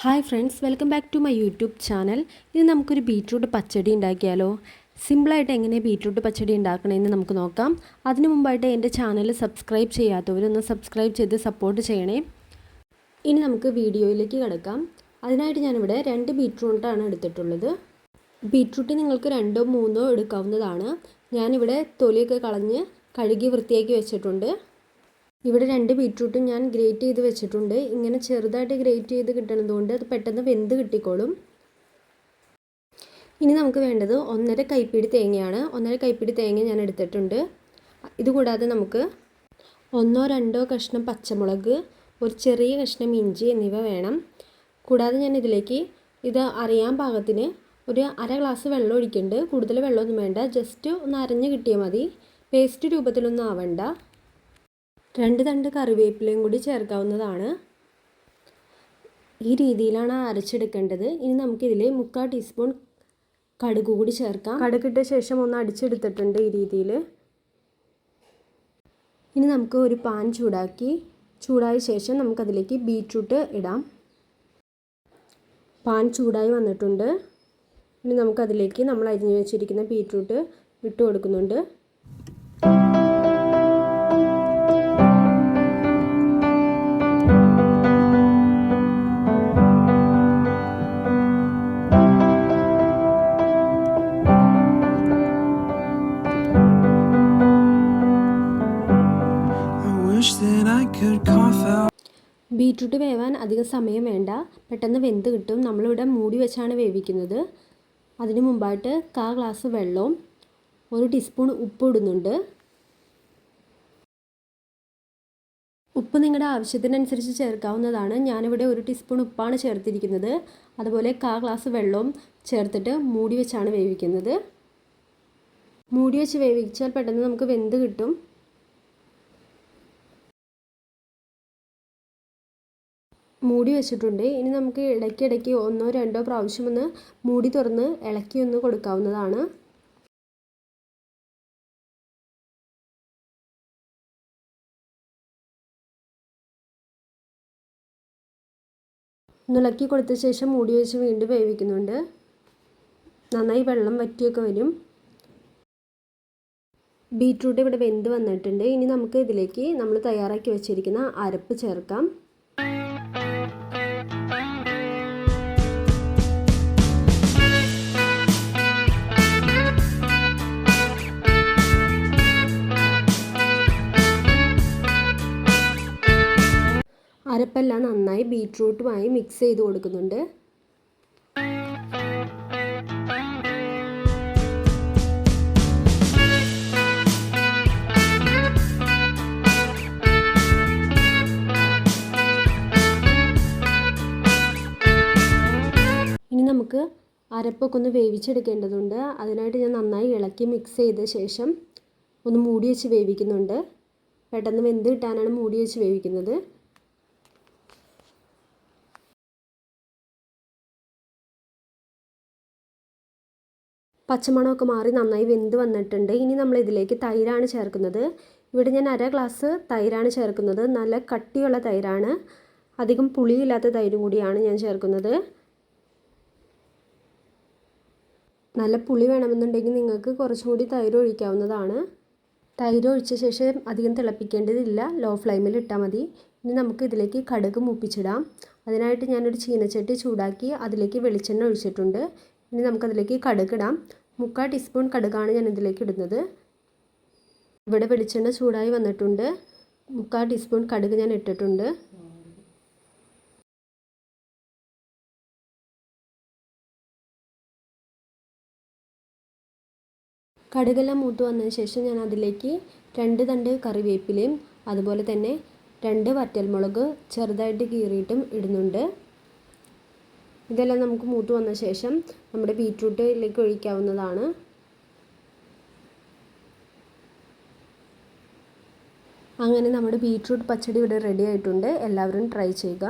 Hi friends welcome back to my YouTube channel ഇനി നമുക്കൊരു beetroot പച്ചടി ഉണ്ടാക്കിയാലോ? സിമ്പിളായിട്ട് എങ്ങനെ ബീറ്റ്റൂട്ട് പച്ചടി ഉണ്ടാക്കണമെന്ന് നമുക്ക് നോക്കാം. അതിനു മുമ്പായിട്ട് എന്റെ ചാനൽ സബ്സ്ക്രൈബ് ചെയ്യാത്തവരൊന്ന് സബ്സ്ക്രൈബ് ചെയ്ത് സപ്പോർട്ട് ചെയ്യണേ. ഇനി നമുക്ക് വീഡിയോയിലേക്ക് കിടക്കാം. അതിനായിട്ട് ഞാനിവിടെ രണ്ട് ബീറ്റ്റൂട്ടാണ് എടുത്തിട്ടുള്ളത്. ബീറ്റ്റൂട്ട് നിങ്ങൾക്ക് രണ്ടോ മൂന്നോ എടുക്കാവുന്നതാണ്. ഞാനിവിടെ തൊലിയൊക്കെ കളഞ്ഞ് കഴുകി വൃത്തിയാക്കി വെച്ചിട്ടുണ്ട്. ഇവിടെ രണ്ട് ബീറ്റ്റൂട്ടും ഞാൻ ഗ്രേറ്റ് ചെയ്ത് വെച്ചിട്ടുണ്ട്. ഇങ്ങനെ ചെറുതായിട്ട് ഗ്രേറ്റ് ചെയ്ത് കിട്ടണതുകൊണ്ട് അത് പെട്ടെന്ന് വെന്ത് കിട്ടിക്കോളും. ഇനി നമുക്ക് വേണ്ടത് ഒന്നര കൈപ്പിടി തേങ്ങയാണ്. ഒന്നര കൈപ്പിടി തേങ്ങ ഞാൻ എടുത്തിട്ടുണ്ട്. ഇതുകൂടാതെ നമുക്ക് ഒന്നോ രണ്ടോ കഷ്ണം പച്ചമുളക് ഒരു ചെറിയ കഷ്ണം ഇഞ്ചി എന്നിവ വേണം. കൂടാതെ ഞാൻ ഇതിലേക്ക് ഇത് അറിയാൻ പാകത്തിന് ഒരു അര ഗ്ലാസ് വെള്ളം ഒഴിക്കുന്നുണ്ട് കൂടുതൽ വെള്ളമൊന്നും വേണ്ട. ജസ്റ്റ് ഒന്ന് അരഞ്ഞ് കിട്ടിയാൽ മതി. പേസ്റ്റ് രൂപത്തിലൊന്നും ആവണ്ട. രണ്ട് തണ്ട് കറിവേപ്പിലയും കൂടി ചേർക്കാവുന്നതാണ്. ഈ രീതിയിലാണ് അരച്ചെടുക്കേണ്ടത്. ഇനി നമുക്കിതിൽ മുക്കാൽ ടീസ്പൂൺ കടുക് കൂടി ചേർക്കാം. കടുകിട്ട ശേഷം ഒന്ന് അടിച്ചെടുത്തിട്ടുണ്ട് ഈ രീതിയിൽ ഇനി നമുക്ക് ഒരു പാൻ ചൂടാക്കി ചൂടായ ശേഷം നമുക്കതിലേക്ക് ബീറ്റ്റൂട്ട് ഇടാം. പാൻ ചൂടായി വന്നിട്ടുണ്ട്. ഇനി നമുക്കതിലേക്ക് നമ്മൾ അരിഞ്ഞു വെച്ചിരിക്കുന്ന ബീറ്റ്റൂട്ട് ഇട്ട് കൊടുക്കുന്നുണ്ട്. ബീട്രൂട്ട് വേവാൻ അധികം സമയം വേണ്ട. പെട്ടെന്ന് വെന്ത് കിട്ടും. നമ്മളിവിടെ മൂടി വെച്ചാണ് വേവിക്കുന്നത്. അതിന് മുമ്പായിട്ട് കാ ഗ്ലാസ് വെള്ളവും ഒരു ടീസ്പൂൺ ഉപ്പ് ഇടുന്നുണ്ട്. ഉപ്പ് നിങ്ങളുടെ ആവശ്യത്തിനനുസരിച്ച് ചേർക്കാവുന്നതാണ്. ഞാനിവിടെ ഒരു ടീസ്പൂൺ ഉപ്പാണ് ചേർത്തിരിക്കുന്നത്. അതുപോലെ കാ ഗ്ലാസ് വെള്ളവും ചേർത്തിട്ട് മൂടി വെച്ചാണ് വേവിക്കുന്നത്. മൂടി വെച്ച് വേവിച്ചാൽ പെട്ടെന്ന് നമുക്ക് വെന്ത് കിട്ടും. മൂടി വെച്ചിട്ടുണ്ട്. ഇനി നമുക്ക് ഇടയ്ക്കിടയ്ക്ക് ഒന്നോ രണ്ടോ പ്രാവശ്യം ഒന്ന് മൂടി തുറന്ന് ഇളക്കി ഒന്ന് കൊടുക്കാവുന്നതാണ്. ഇളക്കി കൊടുത്ത ശേഷം മൂടി വെച്ച് വീണ്ടും വേവിക്കുന്നുണ്ട്. നന്നായി വെള്ളം വറ്റിയൊക്കെ വരും. ബീട്രൂട്ട് ഇവിടെ വെന്ത് വന്നിട്ടുണ്ട്. ഇനി നമുക്ക് ഇതിലേക്ക് നമ്മൾ തയ്യാറാക്കി വെച്ചിരിക്കുന്ന അരപ്പ് ചേർക്കാം. അരപ്പെല്ലാം നന്നായി ബീറ്റ്റൂട്ടുമായി മിക്സ് ചെയ്ത് കൊടുക്കുന്നുണ്ട്. ഇനി നമുക്ക് അരപ്പൊക്കെ ഒന്ന് വേവിച്ചെടുക്കേണ്ടതുണ്ട്. അതിനായിട്ട് ഞാൻ നന്നായി ഇളക്കി മിക്സ് ചെയ്ത ശേഷം ഒന്ന് മൂടി വെച്ച് വേവിക്കുന്നുണ്ട്. പെട്ടെന്ന് വെന്ത് കിട്ടാനാണ് മൂടി വെച്ച് വേവിക്കുന്നത്. പച്ചമണമൊക്കെ മാറി നന്നായി വെന്ത് വന്നിട്ടുണ്ട്. ഇനി നമ്മൾ ഇതിലേക്ക് തൈരാണ് ചേർക്കുന്നത്. ഇവിടെ ഞാൻ അര ഗ്ലാസ് തൈരാണ് ചേർക്കുന്നത്. നല്ല കട്ടിയുള്ള തൈരാണ്. അധികം പുളിയില്ലാത്ത തൈരും കൂടിയാണ് ഞാൻ ചേർക്കുന്നത്. നല്ല പുളി വേണമെന്നുണ്ടെങ്കിൽ നിങ്ങൾക്ക് കുറച്ചും കൂടി തൈര് ഒഴിക്കാവുന്നതാണ്. തൈര് ഒഴിച്ച ശേഷം അധികം തിളപ്പിക്കേണ്ടതില്ല. ലോ ഫ്ലെയിമിൽ ഇട്ടാൽ മതി. ഇനി നമുക്ക് ഇതിലേക്ക് കടുക് മൂപ്പിച്ചിടാം. അതിനായിട്ട് ഞാനൊരു ചീനച്ചട്ടി ചൂടാക്കി അതിലേക്ക് വെളിച്ചെണ്ണ ഒഴിച്ചിട്ടുണ്ട്. ഇനി നമുക്കതിലേക്ക് കടുകിടാം മുക്കാൽ ടീസ്പൂൺ കടുകാണ് ഞാൻ ഇതിലേക്ക് ഇടുന്നത്. ഇവിടെ വെളിച്ചെണ്ണ ചൂടായി വന്നിട്ടുണ്ട്. മുക്കാൽ ടീസ്പൂൺ കടുക് ഞാൻ ഇട്ടിട്ടുണ്ട്. കടുകെല്ലാം മൂത്ത് വന്നതിന് ശേഷം ഞാൻ അതിലേക്ക് രണ്ട് തണ്ട് കറിവേപ്പിലയും അതുപോലെ തന്നെ രണ്ട് വറ്റൽമുളക് ചെറുതായിട്ട് കീറിയിട്ടും ഇടുന്നുണ്ട്. ഇതെല്ലാം നമുക്ക് മൂത്ത് വന്ന ശേഷം നമ്മുടെ ബീറ്റ്റൂട്ടിലേക്ക് ഒഴിക്കാവുന്നതാണ്. അങ്ങനെ നമ്മുടെ ബീറ്റ്റൂട്ട് പച്ചടി ഇവിടെ റെഡി ആയിട്ടുണ്ട്. എല്ലാവരും ട്രൈ ചെയ്യുക.